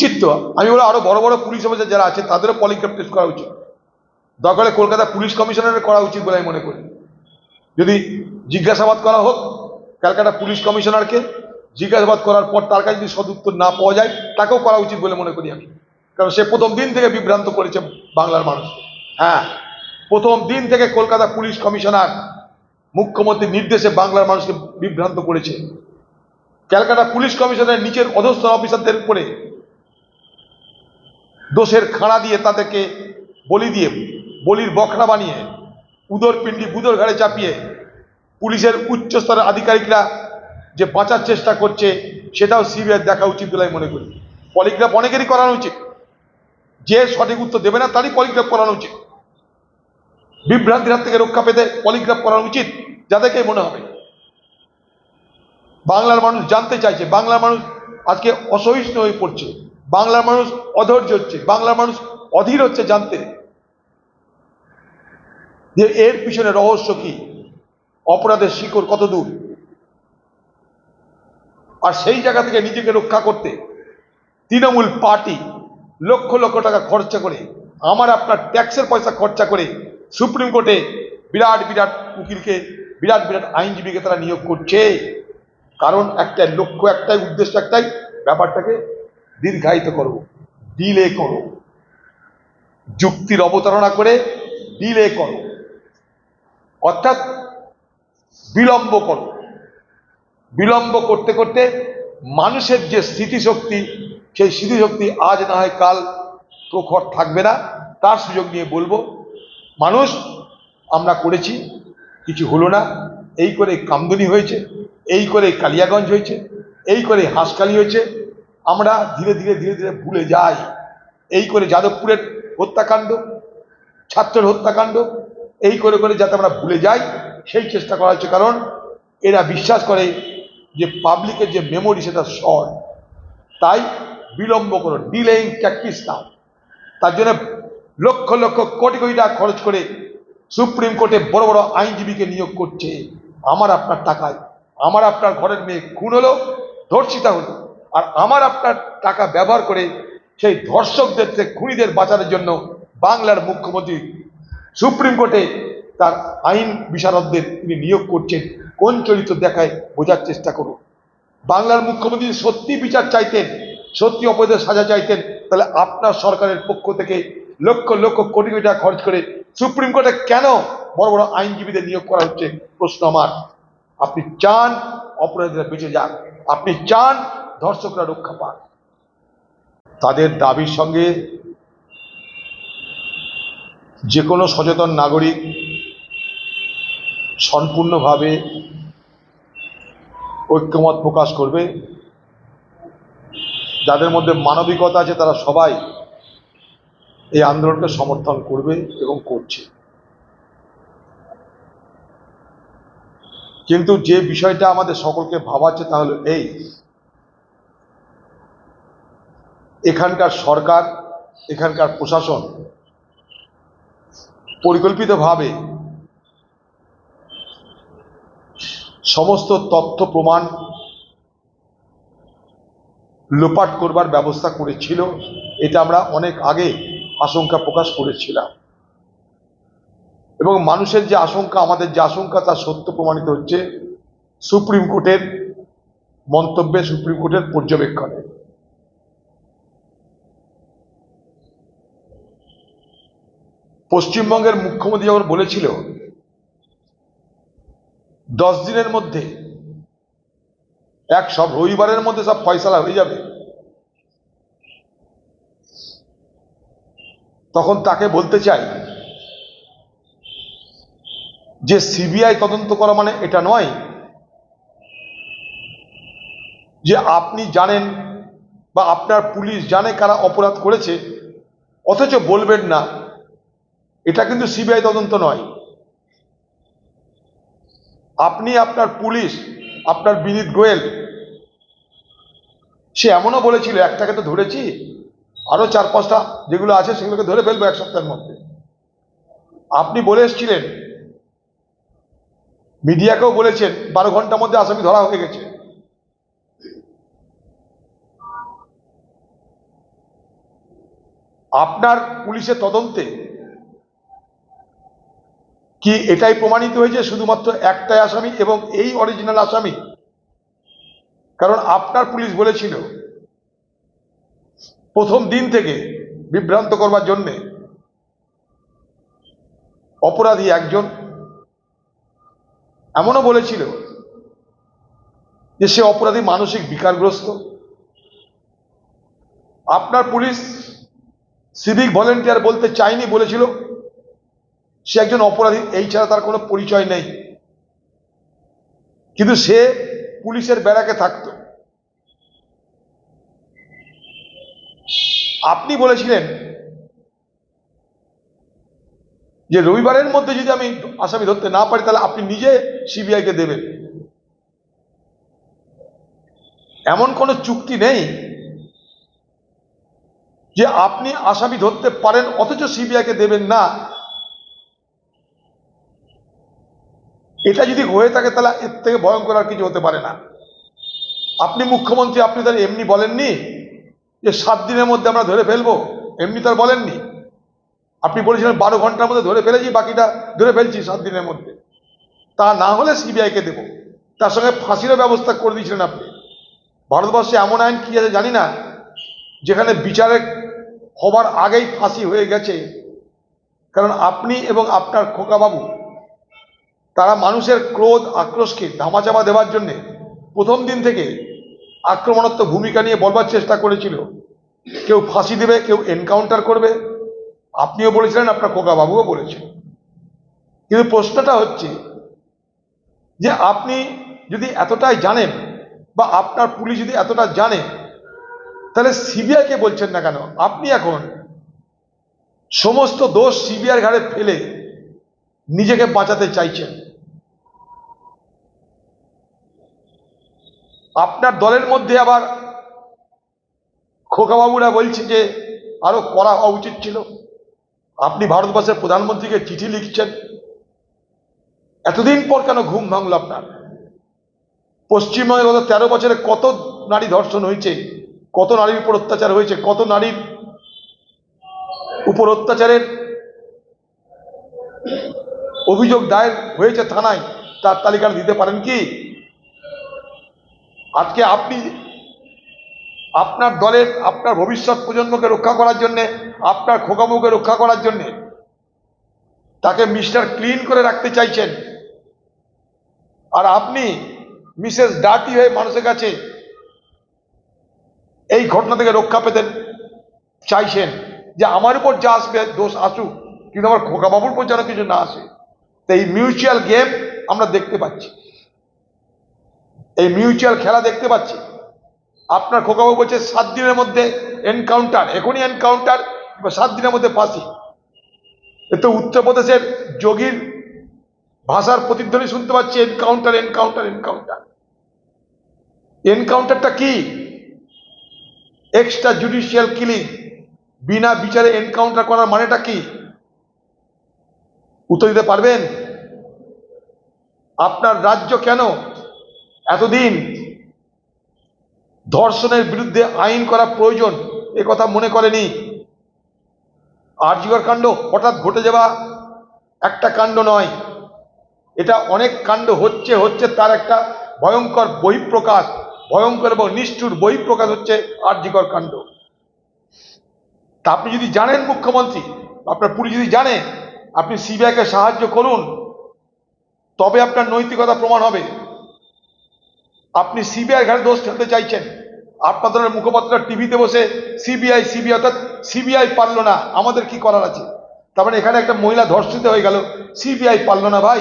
উচিত তো আমি বলে আরও বড় বড় পুলিশ অফিসার যারা আছে, তাদেরও পলিগ্রাফ টেস্ট করা উচিত। দরকারে কলকাতা পুলিশ কমিশনারের করা উচিত বলে আমি মনে করি। যদি জিজ্ঞাসাবাদ করা হোক ক্যালকাটা পুলিশ কমিশনারকে জিজ্ঞাসাবাদ করার পর তার কাছে যদি সদুত্তর না পাওয়া যায়, তাকেও করা উচিত বলে মনে করি আমি। কারণ সে প্রথম দিন থেকে বিভ্রান্ত করেছে বাংলার মানুষ। হ্যাঁ প্রথম দিন থেকে কলকাতা পুলিশ কমিশনার মুখ্যমন্ত্রীর নির্দেশে বাংলার মানুষকে বিভ্রান্ত করেছে। ক্যালকাটা পুলিশ কমিশনের নিচের অধস্থ অফিসারদের উপরে দোষের খাড়া দিয়ে তাদেরকে বলি দিয়ে, বলির বখরা বানিয়ে উদর পিণ্ডি বুদর ঘাড়ে চাপিয়ে পুলিশের উচ্চ স্তরের আধিকারিকরা যে বাঁচার চেষ্টা করছে, সেটাও সিবিআই দেখা উচিত বলে আমি মনে করি। পলিগ্রাফ অনেকেরই করানো উচিত। যে সঠিক উত্তর দেবে না, তারই পলিগ্রাফ করানো উচিত। বিভ্রান্তির হাত থেকে রক্ষা পেতে পলিগ্রাফ করানো উচিত যাদেরকে মনে হবে। বাংলার মানুষ জানতে চাইছে, বাংলার মানুষ আজকে অসহিষ্ণু হয়ে পড়ছে। বাংলার মানুষ অধৈর্য হচ্ছে বাংলার মানুষ অধীর হচ্ছে জানতে। যে এর পিছনে রহস্য কি? অপরাধের শিকড় কত দূর? আর সেই জায়গা থেকে নিজেকে রক্ষা করতে তৃণমূল পার্টি লক্ষ লক্ষ টাকা খরচা করে, আমার আপনার ট্যাক্সের পয়সা খরচা করে সুপ্রিম কোর্টে বিরাট বিরাট উকিলকে, বিরাট বিরাট আইনজীবীকে তারা নিয়োগ করছে। কারণ একটাই লক্ষ্য, একটাই উদ্দেশ্য, একটাই ব্যাপারটাকে দীর্ঘায়িত করো ডিলে করো যুক্তির অবতারণা করে ডিলে করো অর্থাৎ বিলম্ব করো বিলম্ব করতে করতে মানুষের যে স্মৃতিশক্তি, সেই স্মৃতিশক্তি আজ না হয় কাল প্রখর থাকবে না। তার সুযোগ নিয়ে বলব, মানুষ, আমরা করেছি, কিছু হলো না। এই করে কামদুনি হয়েছে, এই করে কালিয়াগঞ্জ হয়েছে, এই করে হাঁসকালি হয়েছে আমরা ধীরে ধীরে ধীরে ধীরে ভুলে যাই। এই করে যাদবপুরের হত্যাকাণ্ড, ছাত্রের হত্যাকাণ্ড, এই করে করে যাতে আমরা ভুলে যাই, সেই চেষ্টা করা হচ্ছে কারণ এরা বিশ্বাস করে যে পাবলিকের যে মেমোরি সেটা শর্ট তাই বিলম্ব করো ডিলেইং প্র্যাকটিস নাও তার জন্য লক্ষ লক্ষ কোটি কোটি টাকা খরচ করে সুপ্রিম কোর্টে বড় বড় আইনজীবীকে নিয়োগ করছে। আমার আপনার টাকায়, আমার আপনার ঘরের মেয়ে খুন হলো, ধর্ষিতা হলো। আর আমার আপনার টাকা ব্যবহার করে সেই ধর্ষকদের থেকে খুনিদের বাঁচানোর জন্য বাংলার মুখ্যমন্ত্রী সুপ্রিম কোর্টে তার আইন বিশারদদের তিনি নিয়োগ করছেন। কোন চরিত্র দেখায় বোঝার চেষ্টা করুন। বাংলার মুখ্যমন্ত্রী সত্যি বিচার চাইতেন, সত্যি অপরাধের সাজা চাইতেন, তাহলে আপনার সরকারের পক্ষ থেকে লক্ষ লক্ষ কোটি কোটি টাকা খরচ করে সুপ্রিম কোর্টে কেন বড় বড় আইনজীবীদের নিয়োগ করা হচ্ছে? প্রশ্ন আমার। আপনি চান অপরাধীরা বেঁচে যান আপনি চান ধর্ষকরা রক্ষা পান। তাদের দাবির সঙ্গে যে কোনো সচেতন নাগরিক সম্পূর্ণভাবে ঐক্যমত প্রকাশ করবে। যাদের মধ্যে মানবিকতা আছে, তারা সবাই এই আন্দোলনকে সমর্থন করবে এবং করছে। কিন্তু যে বিষয়টা আমাদের সকলকে ভাবাচ্ছে, তা হলো এই এখানকার সরকার, এখানকার প্রশাসন পরিকল্পিতভাবে সমস্ত তথ্য প্রমাণ লোপাট করবার ব্যবস্থা করেছিল। এটা আমরা অনেক আগে আশঙ্কা প্রকাশ করেছিলাম। এবং মানুষের যে আশঙ্কা, আমাদের যে আশঙ্কা তা সত্য প্রমাণিত হচ্ছে সুপ্রিম কোর্টের মন্তব্যে, সুপ্রিম কোর্টের পর্যবেক্ষণে। পশ্চিমবঙ্গের মুখ্যমন্ত্রী যখন বলেছিল, দশ দিনের মধ্যে, এক সব রবিবারের মধ্যে সব ফয়সালা হয়ে যাবে, তখন তাকে বলতে চাই যে সিবিআই তদন্ত করা মানে এটা নয় যে আপনি জানেন বা আপনার পুলিশ জানে কারা অপরাধ করেছে, অথচ বলবেন না। এটা কিন্তু সিবিআই তদন্ত নয়। আপনি আপনার পুলিশ, আপনার বিনীত গোয়েল, সে এমনও বলেছিল, একটাকে তো ধরেছি আরও চার পাঁচটা যেগুলো আছে সেগুলোকে ধরে ফেলব এক সপ্তাহের মধ্যে। আপনি বলে এসেছিলেন, মিডিয়াকেও বলেছেন, বারো ঘণ্টার মধ্যে আসামি ধরা হয়ে গেছে। আপনার পুলিশের তদন্তে কি এটাই প্রমাণিত হয়েছে শুধুমাত্র একটাই আসামি এবং এই অরিজিনাল আসামি? কারণ আপনার পুলিশ বলেছিল, প্রথম দিন থেকে বিভ্রান্ত করবার জন্যে অপরাধী একজন। এমনও বলেছিল যে সে অপরাধী মানসিক বিকারগ্রস্ত। আপনার পুলিশ সিভিক ভলেন্টিয়ার বলতে চাইনি বলেছিল সে একজন অপরাধী, এই ছাড়া তার কোনো পরিচয় নেই। কিন্তু সে পুলিশের ব্যারাকে থাকত। আপনি বলেছিলেন যে রবিবারের মধ্যে যদি আমি আসামি ধরতে না পারি, তাহলে আপনি নিজে সিবিআইকে দেবেন। এমন কোনো চুক্তি নেই যে আপনি আসামি ধরতে পারেন, অথচ সিবিআইকে দেবেন না। এটা যদি হয়ে থাকে তাহলে এর থেকে ভয়ঙ্কর আর কিছু হতে পারে না। আপনি মুখ্যমন্ত্রী, আপনি তাহলে এমনি বলেননি যে সাত দিনের মধ্যে আমরা ধরে ফেলব? এমনি তার বলেননি। আপনি বলেছিলেন বারো ঘণ্টার মধ্যে ধরে ফেলেছি, বাকিটা ধরে ফেলছি সাত দিনের মধ্যে। তা না হলে সিবিআইকে দেবো। তার সঙ্গে ফাঁসিরও ব্যবস্থা করে দিয়েছিলেন আপনি। ভারতবর্ষে এমন আইন কি আছে জানি না, যেখানে বিচারে হবার আগেই ফাঁসি হয়ে গেছে। কারণ আপনি এবং আপনার খোকাবাবু তারা মানুষের ক্রোধ, আক্রোশকে ধামাচাপা দেওয়ার জন্যে প্রথম দিন থেকে আক্রমণাত্মক ভূমিকা নিয়ে বলবার চেষ্টা করেছিল। কেউ ফাঁসি দেবে, কেউ এনকাউন্টার করবে। আপনিও বলেছিলেন, আপনার খোকাবাবুও বলেছেন। কিন্তু প্রশ্নটা হচ্ছে যে আপনি যদি এতটাই জানেন বা আপনার পুলিশ যদি এতটা জানে, তাহলে সিবিআইকে বলছেন না কেন? আপনি এখন সমস্ত দোষ সিবিআই ঘাড়ে ফেলে নিজেকে বাঁচাতে চাইছেন। আপনার দলের মধ্যে আবার খোকাবাবুরা বলছে যে আরও করা হওয়া উচিত ছিল। আপনি ভারতবর্ষের প্রধানমন্ত্রীকে চিঠি লিখছেন। এতদিন পর কেন ঘুম ভাঙল আপনার? পশ্চিমবঙ্গে গত তেরো বছরে কত নারী ধর্ষণ হয়েছে, কত নারীর উপর অত্যাচার হয়েছে, কত নারীর উপর অত্যাচারের অভিযোগ দায়ের হয়েছে থানায়, তার তালিকা দিতে পারেন কি? আজকে আপনি আপনার দলের, আপনার ভবিষ্যৎ প্রজন্মকে রক্ষা করার জন্যে, আপনার খোকাবুকে রক্ষা করার জন্যে তাকে মিস্টার ক্লিন করে রাখতে চাইছেন। আর আপনি মিসেস ডার্টি হয়ে মানুষের কাছে এই ঘটনা থেকে রক্ষা পেতেন চাইছেন যে আমার উপর যা আসবে দোষ আসুক, কিন্তু আমার খোকাবাবুর উপর যেন কিছু না আসে। তো এই মিউচুয়াল গেম আমরা দেখতে পাচ্ছি। এই মিউচুয়াল খেলা দেখতে পাচ্ছি। আপনার খোকাবাবু বলছে, সাত দিনের মধ্যে এনকাউন্টার এখনই এনকাউন্টার সাত দিনের মধ্যে ফাঁসি এ তো উত্তরপ্রদেশের যোগীর ভাষার প্রতিধ্বনি শুনতে পাচ্ছি এনকাউন্টার এনকাউন্টার এনকাউন্টার এনকাউন্টারটা কি? এক্সট্রা জুডিশিয়াল কিলিং বিনা বিচারে এনকাউন্টার করার মানেটা কি? উত্তর দিতে পারবেন? আপনার রাজ্য কেন এতদিন ধর্ষণের বিরুদ্ধে আইন করা প্রয়োজন, এ কথা মনে করেনি। আর্যিকর কাণ্ড হঠাৎ ঘটে যাওয়া একটা কাণ্ড নয়, এটা অনেক কাণ্ড হচ্ছে হচ্ছে তার একটা ভয়ঙ্কর বহিঃপ্রকাশ, ভয়ঙ্কর এবং নিষ্ঠুর বহিঃপ্রকাশ হচ্ছে আর্যিকর কাণ্ড। তা আপনি যদি জানেন মুখ্যমন্ত্রী, আপনার পুলিশ যদি জানে, আপনি সিবিআইকে সাহায্য করুন, তবে আপনার নৈতিকতা প্রমাণ হবে। আপনি সিবিআই ঘাড়ে দোষ ঠেলতে চাইছেন। আপনাদের মুখপাত্র টিভিতে বসে সিবিআই সিবিআই অর্থাৎ সিবিআই পারল না। আমাদের কি করার আছে? তার মানে এখানে একটা মহিলা ধর্ষিত হয়ে গেল। সিবিআই পারল না ভাই।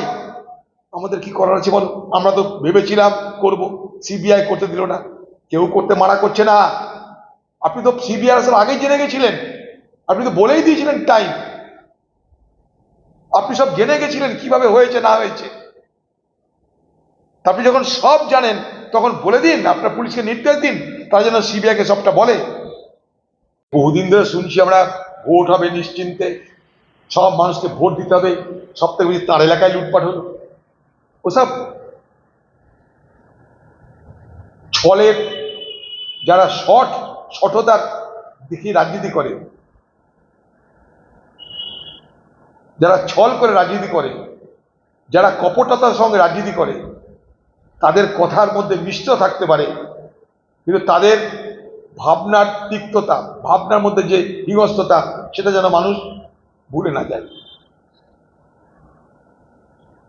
আমাদের কি করার আছে বল? আমরা তো ভেবেছিলাম করব। সিবিআই করতে দিল না। কেউ করতে মানা করছে না। আপনি তো সিবিআই আসার আগেই জেনে গেছিলেন। আপনি তো বলেই দিয়েছিলেন টাইম আপনি সব জেনে গেছিলেন কীভাবে হয়েছে, না হয়েছে। আপনি যখন সব জানেন তখন বলে দিন, আপনার পুলিশকে নির্দেশ দিন, তার জন্য সিবিআইকে সবটা বলে। বহুদিন ধরে শুনছি আমরা, ভোট হবে নিশ্চিন্তে, সব মানুষকে ভোট দিতে হবে সব থেকে বেশি তার এলাকায় লুটপাট হলো। ওসব ছলের যারা শট শঠতার দেখি রাজনীতি করে, যারা ছল করে রাজনীতি করে, যারা কপটতার সঙ্গে রাজনীতি করে তাদের কথার মধ্যে মিষ্ট থাকতে পারে। কিন্তু তাদের ভাবনার তিক্ততা, ভাবনার মধ্যে যে হিংস্রতা সেটা যেন মানুষ ভুলে না যায়।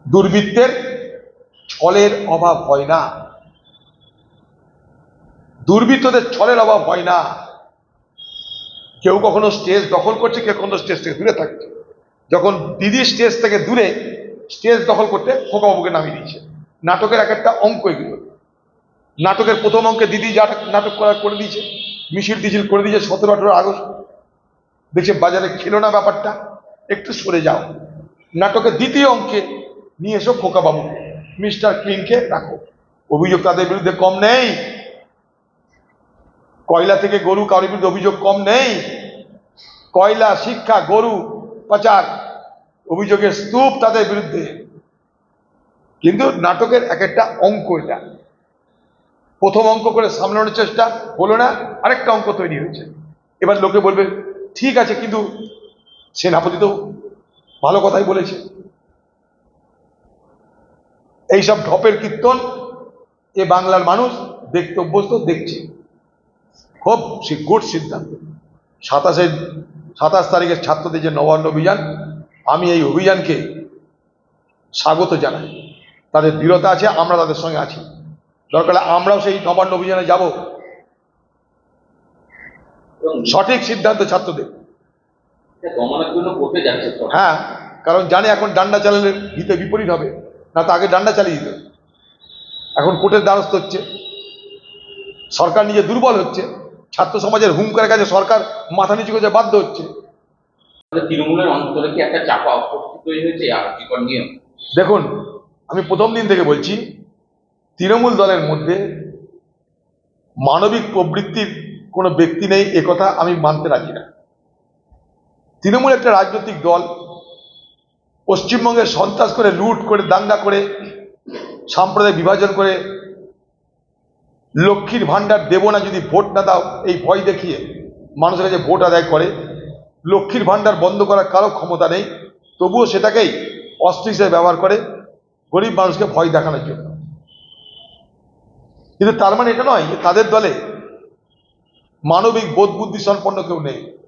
দুর্বৃত্তের ছলের অভাব হয় না। দুর্বৃত্তদের ছলের অভাব হয় না। কেউ কখনো স্টেজ দখল করছে, কেউ কখনো স্টেজ থেকে দূরে থাকছে। যখন দিদি স্টেজ থেকে দূরে, স্টেজ দখল করতে খোকাবাবুকে নামিয়ে দিয়েছে। নাটকের এক একটা অঙ্ক এগুলো। নাটকের প্রথম অঙ্কে দিদি যা নাটক করা করে দিয়েছে মিছিল টিছিল করে দিয়েছে সতেরো আঠেরো আগস্ট। দেখছে বাজারে খেলো না ব্যাপারটা, একটু সরে যাও। নাটকের দ্বিতীয় অঙ্কে নিয়ে এসো খোকাবাবু। মিস্টার ক্লিনকে রাখো। অভিযোগ তাদের বিরুদ্ধে কম নেই। কয়লা থেকে গরু কারোর বিরুদ্ধে অভিযোগ কম নেই। কয়লা, শিক্ষা, গরু, পাচার, অভিযোগের স্তূপ তাদের বিরুদ্ধে। কিন্তু নাটকের এক একটা অঙ্ক এটা। প্রথম অঙ্ক করে সামলানোর চেষ্টা হলো না, আরেকটা অঙ্ক তৈরি হয়েছে। এবার লোকে বলবে, ঠিক আছে, কিন্তু সেনাপতি তো ভালো কথাই বলেছে। এইসব ঢপের কীর্তন এ বাংলার মানুষ দেখতে অভ্যস্ত, দেখছে। খুব গুড সিদ্ধান্ত। সাতাশে, সাতাশ তারিখের ছাত্রদের যে নবান্ন অভিযান, আমি এই অভিযানকে স্বাগত জানাই। তাদের দৃঢ়তা আছে আমরা তাদের সঙ্গে আছি। দরকার আমরাও সেই নবান্ন অভিযানে যাব। সঠিক সিদ্ধান্ত ছাত্রদের। হ্যাঁ কারণ জানে এখন ডান্ডা চালালে হিতে বিপরীত হবে না তো আগে ডান্ডা চালিয়ে দিত। এখন কোর্টের দ্বারস্থ হচ্ছে। সরকার নিজে দুর্বল হচ্ছে। ছাত্র সমাজের হুঙ্কারের কাছে সরকার মাথা নিচু করতে বাধ্য হচ্ছে। তৃণমূলের অন্তরে কি একটা চাপা তৈরি হয়েছে? আর নিয়ে দেখুন আমি প্রথম দিন থেকে বলছি, তৃণমূল দলের মধ্যে মানবিক প্রবৃত্তির কোনো ব্যক্তি নেই একথা আমি মানতে রাজি না। তৃণমূল একটা রাজনৈতিক দল পশ্চিমবঙ্গে সন্ত্রাস করে, লুট করে, দাঙ্গা করে, সাম্প্রদায়িক বিভাজন করে, লক্ষ্মীর ভাণ্ডার দেবো না যদি ভোট না দাও, এই ভয় দেখিয়ে মানুষের কাছে ভোট আদায় করে, লক্ষ্মীর ভাণ্ডার বন্ধ করার কারও ক্ষমতা নেই, তবুও সেটাকেই অস্ত্র হিসেবে ব্যবহার করে। গরিব মানুষকে ভয় দেখানোর জন্য। কিন্তু তার মানে এটা নয় যে তাদের দলে মানবিক বোধ বুদ্ধি সম্পন্ন কেউ নেই।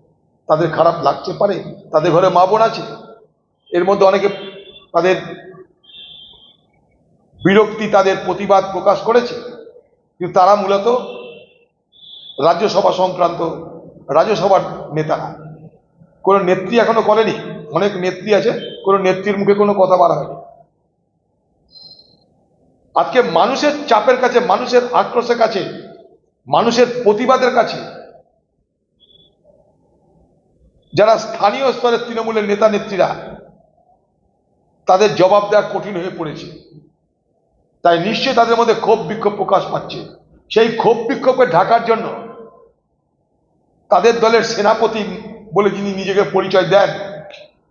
তাদের খারাপ লাগতে পারে, তাদের ঘরে মা বোন আছে। এর মধ্যে অনেকে তাদের বিরক্তি, তাদের প্রতিবাদ প্রকাশ করেছে। কিন্তু তারা মূলত রাজ্যসভা সংক্রান্ত, রাজ্যসভার নেতারা কোনো নেত্রী এখনও করেনি। অনেক নেত্রী আছে, কোনো নেত্রীর মুখে কোনো কথা বলা হয়নি। আজকে মানুষের চাপের কাছে, মানুষের আক্রোশের কাছে, মানুষের প্রতিবাদের কাছে, যারা স্থানীয় স্তরের তৃণমূলের নেতা নেত্রীরা, তাদের জবাব দেওয়া কঠিন হয়ে পড়েছে। তাই নিশ্চয়ই তাদের মধ্যে ক্ষোভ বিক্ষোভ প্রকাশ পাচ্ছে। সেই ক্ষোভ বিক্ষোভকে ঢাকার জন্য তাদের দলের সেনাপতি বলে যিনি নিজেকে পরিচয় দেন,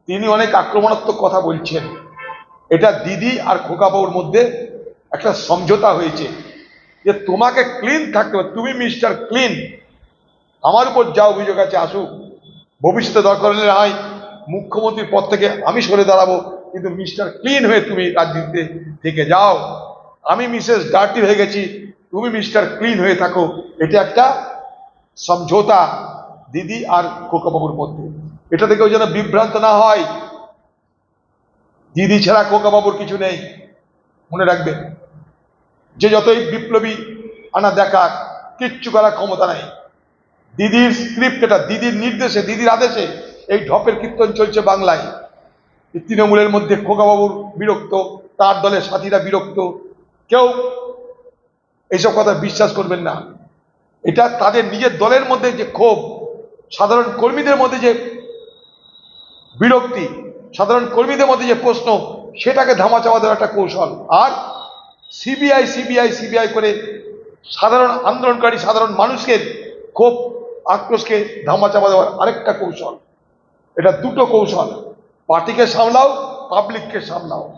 তিনি অনেক আক্রমণাত্মক কথা বলছেন। এটা দিদি আর খোকাবাবুর মধ্যে একটা সমঝোতা হয়েছে যে তোমাকে ক্লিন থাকতে হবে। তুমি মিস্টার ক্লিন আমার উপর যা অভিযোগ আছে, আসুক। ভবিষ্যতে দরকার হলে হয় মুখ্যমন্ত্রীর পদ থেকে আমি সরে দাঁড়াবো। কিন্তু মিস্টার ক্লিন হয়ে তুমি রাজনীতিতে থেকে যাও। আমি মিসেস ডার্টি হয়ে গেছি। তুমি মিস্টার ক্লিন হয়ে থাকো। এটা একটা সমঝোতা। দিদি আর খোকাবাবুর মধ্যে এটা থেকেও যেন বিভ্রান্ত না হয়। দিদি ছাড়া খোকাবাবুর কিছু নেই। মনে রাখবেন যে যতই বিপ্লবী আনা দেখা কিচ্ছু করার ক্ষমতা নাই। দিদির স্ক্রিপ্ট এটা, দিদির নির্দেশে, দিদির আদেশে এই ঢপের কীর্তন চলছে বাংলায়। তৃণমূলের মধ্যে খোকাবাবুর বিরক্ত, তার দলের সাথীরা বিরক্ত। কেউ এইসব কথা বিশ্বাস করবেন না। এটা তাদের নিজের দলের মধ্যে যে ক্ষোভ, সাধারণ কর্মীদের মধ্যে যে বিরক্তি, সাধারণ কর্মীদের মধ্যে যে প্রশ্ন সেটাকে ধামা চাওয়া দেওয়ার একটা কৌশল। আর সিবিআই সিবিআই সিবিআই করে সাধারণ আন্দোলনকারী, সাধারণ মানুষকে খুব আক্রোশকে ধামা ধামাচাপা দেওয়ার আরেকটা কৌশল। এটা দুটো কৌশল। পার্টিকে সামলাও পাবলিককে সামলাও।